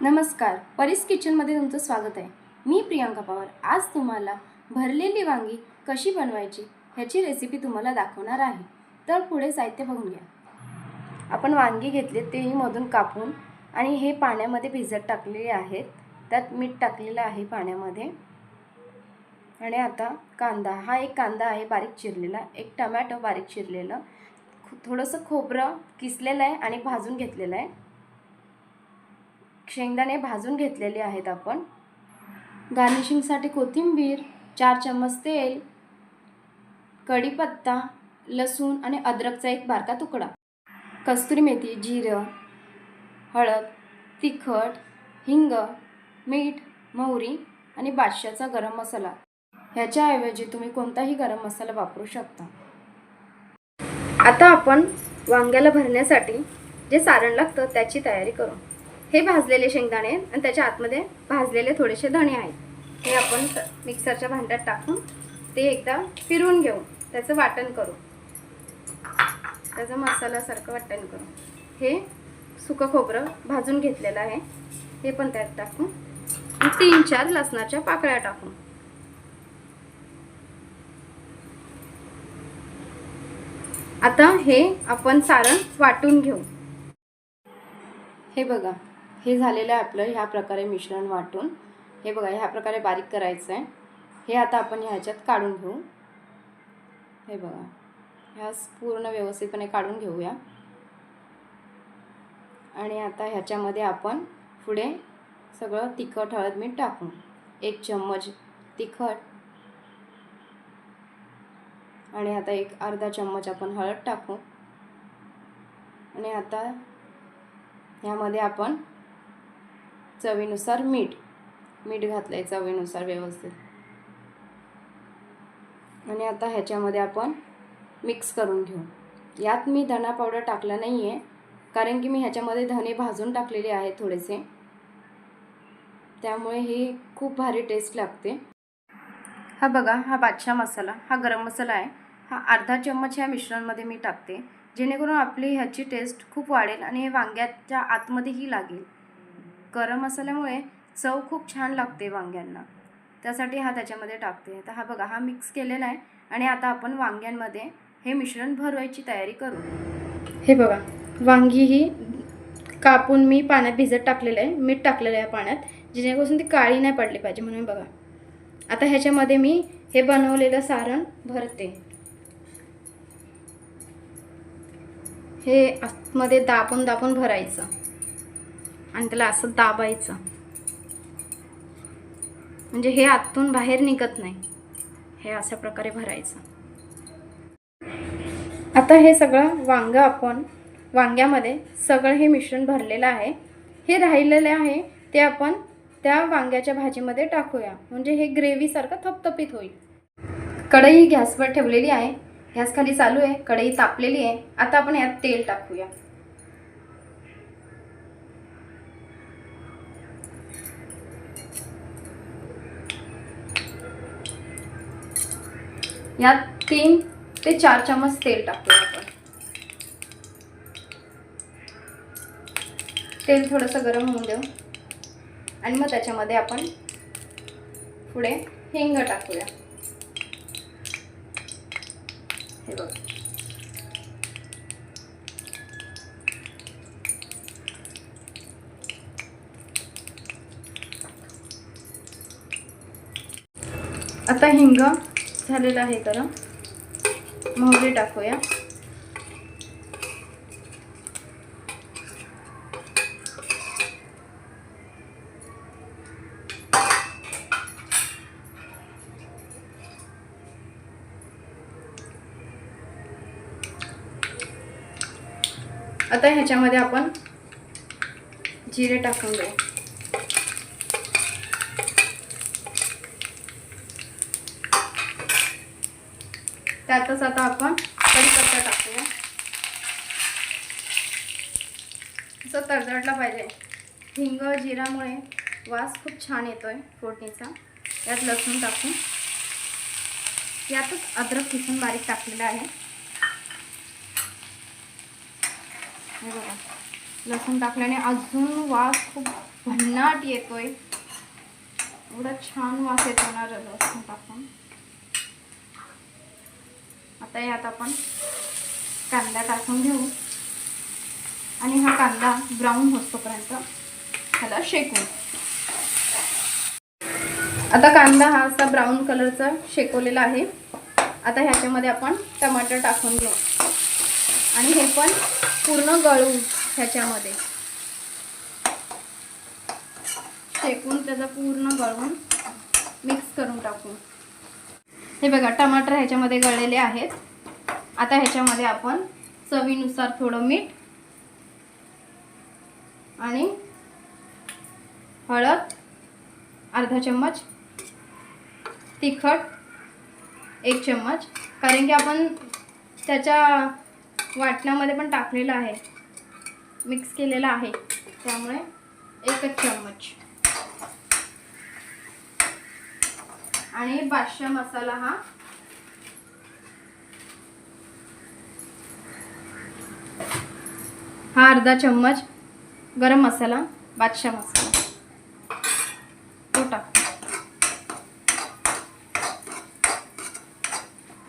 नमस्कार. परीस किचनमध्ये तुमचं स्वागत आहे. मी प्रियांका पवार. आज तुम्हाला भरलेली वांगी कशी बनवायची ह्याची रेसिपी तुम्हाला दाखवणार आहे. तर पुढे साहित्य बघून घ्या. आपण वांगी घेतले तेही मधून कापून आणि हे पाण्यामध्ये भिजत टाकलेले आहेत. त्यात मीठ टाकलेलं आहे पाण्यामध्ये. आणि आता कांदा हा एक कांदा आहे बारीक चिरलेला. एक टमॅटो बारीक चिरलेलं. खो- थोडंसं खोबरं किसलेलं आहे आणि भाजून घेतलेलं आहे. शेंगदाणे भाजून घेतलेले आहेत आपण. गार्निशिंगसाठी कोथिंबीर चार चम्मच तेल कढीपत्ता लसूण आणि अद्रकचा एक बारका तुकडा. कस्तुरी मेथी जिरं हळद तिखट हिंग मीठ मोहरी आणि बादशाचा गरम मसाला. ह्याच्याऐवजी तुम्ही कोणताही गरम मसाला वापरू शकता. आता आपण वांग्याला भरण्यासाठी जे सारण लागतं त्याची तयारी करू. हे भाजलेले शेंगदाणे आणि त्याच्या आतमध्ये भाजलेले थोडेसे धणे आहेत. हे आपण मिक्सरच्या भांड्यात टाकून ते एकदा फिरवून घेऊ. त्याचं वाटण करू. त्याचं मसाल्यासारखं वाटण करू. हे सुकं खोबरं भाजून घेतलेलं आहे. हे पण त्यात टाकू तीन चार लसणाच्या पाकळ्या टाकू आता हे आपण सारण वाटून घेऊ. हे बघा. हे झालेलं आहे आपलं ह्या प्रकारे मिश्रण वाटून. हे बघा ह्या प्रकारे बारीक करायचं आहे. हे आता आपण ह्याच्यात काढून घेऊ. हे बघा ह्या पूर्ण व्यवस्थितपणे काढून घेऊया. आणि आता ह्याच्यामध्ये आपण पुढे सगळं तिखट हळद मीठ टाकू एक चम्मच तिखट आणि आता एक अर्धा चम्मच आपण हळद टाकू. आणि आता ह्यामध्ये आपण चवीनुसार मीठ. मीठ घातलं आहे चवीनुसार व्यवस्थित. आणि आता ह्याच्यामध्ये आपण मिक्स करून घेऊ. यात मी धना पावडर टाकला नाही आहे कारण की मी ह्याच्यामध्ये धने भाजून टाकलेले आहेत थोडेसे. त्यामुळे ही खूप भारी टेस्ट लागते. हा बघा हा बादशाह मसाला हा गरम मसाला आहे. हा अर्धा चम्मच ह्या मिश्रणमध्ये मी टाकते जेणेकरून आपली ह्याची टेस्ट खूप वाढेल आणि हे वांग्याच्या आतमध्येही लागेल. गरम मसाल्यामुळे चव खूप छान लागते वांग्यांना. त्यासाठी हा त्याच्यामध्ये टाकते. तर हा बघा हा मिक्स केलेला आहे आणि आता आपण वांग्यांमध्ये हे मिश्रण भरवायची तयारी करू. हे बघा वांगी ही कापून मी पाण्यात भिजत टाकलेलं आहे. मीठ टाकलेलं आहे पाण्यात जेणेकरून ती काळी नाही पडली पाहिजे म्हणून बघा. आता ह्याच्यामध्ये मी हे बनवलेलं सारण भरते. हे आतमध्ये दाबून दाबून भरायचं. आणि त्याला असं दाबायचं. म्हणजे हे आतून बाहेर निघत नाही. हे अशा प्रकारे भरायचं. आता हे सगळं वांगं आपण वांग्यामध्ये सगळं हे मिश्रण भरलेलं आहे. हे राहिलेले आहे ते आपण त्या वांग्याच्या भाजीमध्ये टाकूया. म्हणजे हे ग्रेव्हीसारखं थपथपीत होईल. कढई गॅसवर ठेवलेली आहे. गॅस खाली चालू आहे. कढई तापलेली आहे. आता आपण यात तेल टाकूया. यात तीन ते चार चमच तेल टाकूया आपण. तेल थोडंसं गरम होऊन देऊ. आणि मग त्याच्यामध्ये आपण पुढे हिंग टाकूया. हे बघ. आता हिंग झालेलं आहे गरम. मोहरी टाकूया. आता ह्याच्यामध्ये आपण जिरे टाकून घेऊ त्यातच आता आपण कढीपत्ता टाकूया. असं तडतडला पाहिजे. हिंग जिरामुळे वास खूप छान येतोय फोडणीचा. यात लसूण टाकून. यातच अद्रक किसून बारीक टाकलेलं आहे. हे बघा. लसूण टाकल्याने अजून वास खूप भन्नाट येतोय. एवढा छान वास येतो ना लसूण टाकून. आता यात आपण कांदा टाकून घेऊ. आणि हा कांदा ब्राऊन होतोपर्यंत ह्याला शेकू. आता कांदा हा असा ब्राऊन कलरचा शेकवलेला आहे. आता ह्याच्यामध्ये आपण टमाटर टाकून घेऊ. आणि हे पण पूर्ण गळू ह्याच्यामध्ये. शेकून त्याचा पूर्ण गळून मिक्स करून टाकू. हे बघा टमाटर ह्याच्यामध्ये गळलेले आहेत. आता ह्याच्यामध्ये आपण चवीनुसार थोडं मीठ आणि हळद अर्धा चम्मच तिखट एक चम्मच. कारण की आपण त्याच्या वाटणामध्ये पण टाकलेलं आहे. मिक्स केलेलं आहे. त्यामुळे एकच चम्मच. आणि बादशाह मसाला हा. हा अर्धा चम्मच गरम मसाला बादशा मसाला. तो टाक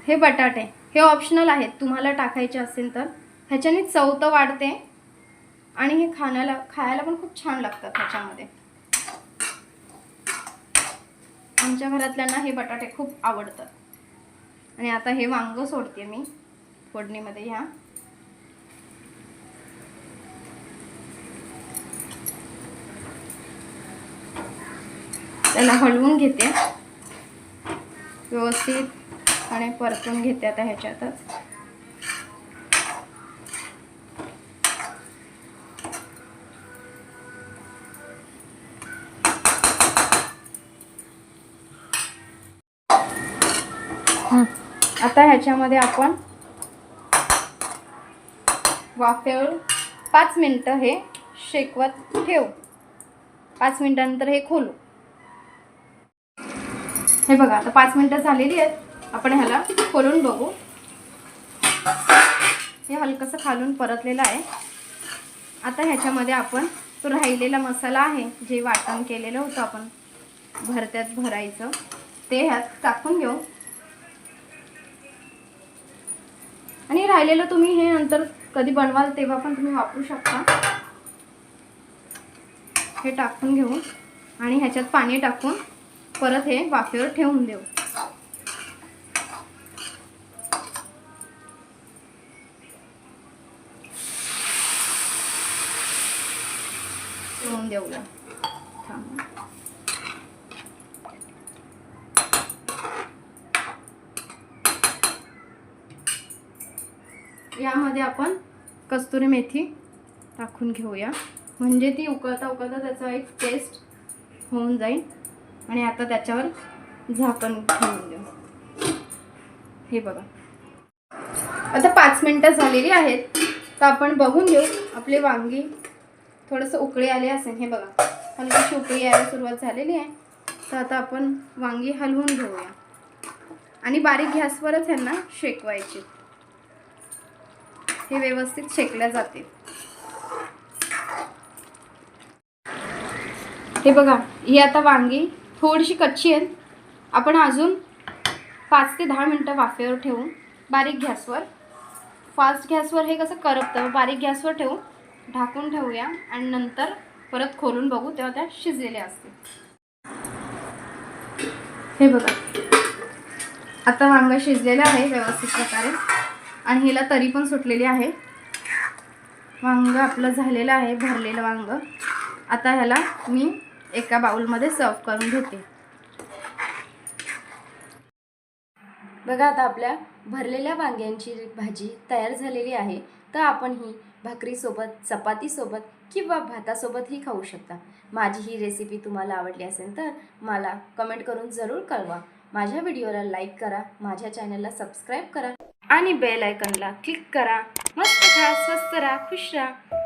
हे बटाटे हे ऑप्शनल आहेत. तुम्हाला टाकायचे असेल तर. ह्याच्याने चव तर वाढते आणि हे खाण्याला खायला पण खूप छान लागतात ह्याच्यामध्ये. आमच्या घरातल्यांना हे बटाटे खूप आवडतात. आणि आता हे वांग सोडते मी फोडणीमध्ये ह्या. त्याला हलवून घेते. व्यवस्थित आणि परतून घेते आता ह्याच्यातच. आता ह्याच्यामध्ये आपण वाफेवर पाच मिनटं हे शेकवत ठेवू. पाच मिनटानंतर हे खोलू. हे बघा आता पाच मिनटं झालेली आहेत. आपण ह्याला खोलून बघू. हे हलकंसं खालून परतलेलं आहे. आता ह्याच्यामध्ये आपण तो राहिलेला मसाला आहे जे वाटण केलेलं होतं आपण भरत्यात भरायचं ते ह्यात टाकून घेऊ. आणि राहिलेलं तुम्ही हे नंतर कधी बनवाल तेव्हा पण तुम्ही वापरू शकता. हे टाकून घेऊ आणि ह्याच्यात पाणी टाकून परत हे वाफेवर ठेवून देऊ. ठेवून देऊया. थांबा. यामध्ये आपण कस्तुरी मेथी टाकून घेऊया. म्हणजे ती उकळता उकळता त्याचा एक टेस्ट होऊन जाईल. आणि आता त्याच्यावर झाकण ठेवून देऊ. हे बघा. आता पाच मिनटं झालेली आहेत. तर आपण बघून घेऊ. आपले वांगी थोडंसं उकळी आले असेल. हे बघा. हलकीशी उकळी यायला सुरुवात झालेली आहे. तर आता आपण वांगी हलवून घेऊया. आणि बारीक गॅसवरच ह्यांना शेकवायची. हे व्यवस्थित शेकल्या जाते हे बघा ही आता वांगी थोडीशी कच्ची आहेत. आपण अजून पाच ते दहा मिनटं वाफेवर ठेवू बारीक गॅसवर फास्ट गॅसवर हे कसं करपतं बारीक गॅसवर ठेवू ढाकून ठेवूया आणि नंतर परत खोलून बघू तेव्हा त्या शिजलेल्या असतील. हे बघा आता वांग शिजलेलं आहे व्यवस्थित प्रकारे. आणि हिला तरी पण सुटलेली आहे. वांग आपलं झालेलं आहे भरलेलं वांग. आता ह्याला मी एका बाउलमध्ये सर्व करून घेते. बघा आता आपल्या भरलेल्या वांग्यांची भाजी तयार झालेली आहे. तर आपण ही भाकरीसोबत चपातीसोबत किंवा भातासोबतही खाऊ शकता. माझी ही रेसिपी तुम्हाला आवडली असेल तर मला कमेंट करून जरूर कळवा. माझ्या व्हिडिओला लाईक करा माझ्या चॅनलला सबस्क्राईब करा. आणि बेल आयकनला क्लिक करा. मस्त खा स्वस्त राहा खुश राहा.